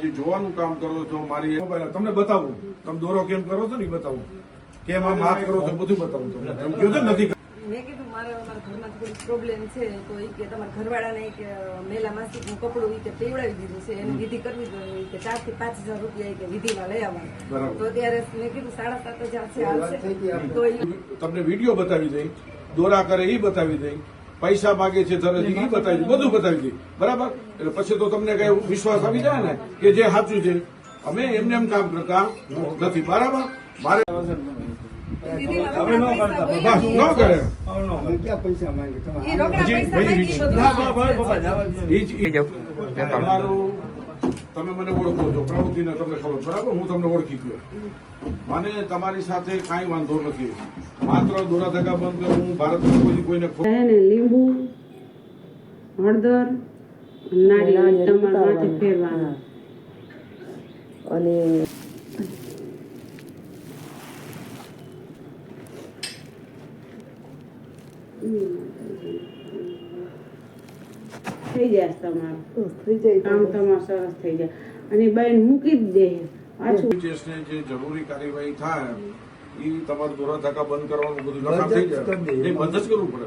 જે જોવાનું કામ કરો છો મારી તમને બતાવું. તમે દોરો કેમ કરો છો ને બતાવું. કેમ આમ હાથ કરો છો બધું બતાવું તમને. એમ કહ્યું નથી મારે અમારા ઘરમાં થોડીક પ્રોબ્લેમ છે તો એ કે તમારા ઘરવાળાને એક મેલા માસિક કપડું કે પીવડાવી દીધું છે એની વિધિ કરવી જોઈએ કે ચારથી પાંચ હજાર રૂપિયા કે વિધિમાં લઈ આવવાના. તો ત્યારે મેં કીધું સાડા સાત હજાર છે હાલશે તો તમને વીડિયો બતાવી દઈ દોરા કરે એ બતાવી દઈ પૈસા માગે છે તરત એ બતાવી દઈ બધું બતાવી દઈ. બરાબર? એટલે પછી તો તમને કઈ વિશ્વાસ આવી જાય ને કે જે સાચું છે. અમે એમને એમ કામ કરતા નથી. બરાબર? મારે વિધિમાં રોકડા પૈસા બસ ન કરે. પૈસા તમારું તમે મને ઓળખો છો પ્રવૃત્તિને તમને ખબર બરાબર? હું તમને ઓળખી ગયો. મને તમારી સાથે કાંઈ વાંધો નથી. માત્ર દોરા ધગા બંધ હું ભારતમાં કોઈ કોઈને લીંબુ હળદર નારિયેળ તમારા માથે ફેરવાના. અને થઈ જાય તમારું. થઈ જાય કામ તમારું સરસ થઈ જાય. અને બેન મૂકી જ દે. પાછું જે જરૂરી કાર્યવાહી થાય એ તમારે દોરા ધક્કા બંધ કરવાનું બધું થઈ જાય. એ બંધ જ કરવું પડે.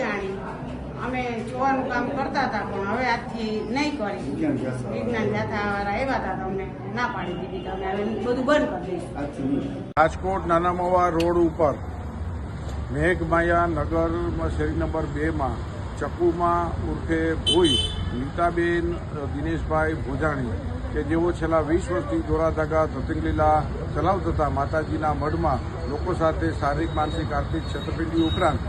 જાણી અમે જોવાનું કામ કરતા હતા પણ હવે આજથી નહીં કરી. વિજ્ઞાન જાથા વાળા આવ્યા હતા તમને ના પાડી દીધી તમે હવે બધું બંધ કરી દઈશું. રાજકોટ નાનામવા રોડ ઉપર મેઘમાયા નગર શેરી નંબર બેમાં ચકુમાં ઉર્ફે ભોઈ નીતાબેન દિનેશભાઈ ભોજાણી કે જેઓ છેલ્લા વીસ વર્ષથી દોરાધાગા ધતિંગલીલા ચલાવતા હતા માતાજીના મઢમાં લોકો સાથે શારીરિક માનસિક આર્થિક છેતરપિંડી ઉપરાંત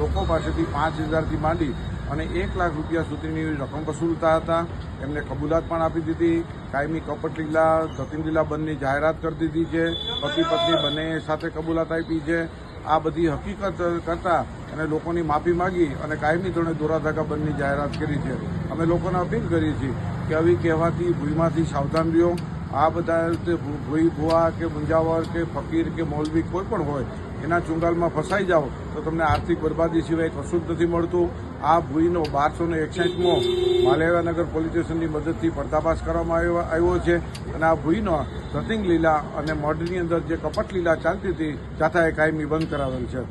લોકો પાસેથી પાંચ હજારથી માંડી અને એક લાખ રૂપિયા સુધીની રકમ વસૂલતા હતા. એમને કબૂલાત પણ આપી દીધી. કાયમી કપટ લીલા જતીન લીલા બંધની જાહેરાત કરી દીધી છે. પતિ પત્ની બંને સાથે કબૂલાત આપી છે. આ બધી હકીકત કરતા અને લોકોની માફી માગી અને કાયમી ધોરણે દોરાધાગા બંધની જાહેરાત કરી છે. અમે લોકોને અપીલ કરીએ છીએ કે આવી કહેવાથી ભૂલમાંથી સાવધાન રહ્યો. આ બધા ભૂઈ ભુવા કે મુંજાવર કે ફકીર કે મૌલવી કોઈ પણ હોય, એના ચુંગાલમાં ફસાઈ જાઓ, તો તમને આર્થિક બરબાદી સિવાય કશું જ નથી મળતું. આ ભૂઈનો બારસો ને એકસઠમો માલેવાનગર પોલીસ સ્ટેશનની મદદથી પર્દાફાશ કરવામાં આવ્યો આવ્યો છે. અને આ ભૂઈનો ધતિંગ લીલા અને મઢની અંદર જે કપટ લીલા ચાલતી હતી, જાથાએ કાયમી બંધ કરાવેલ છે.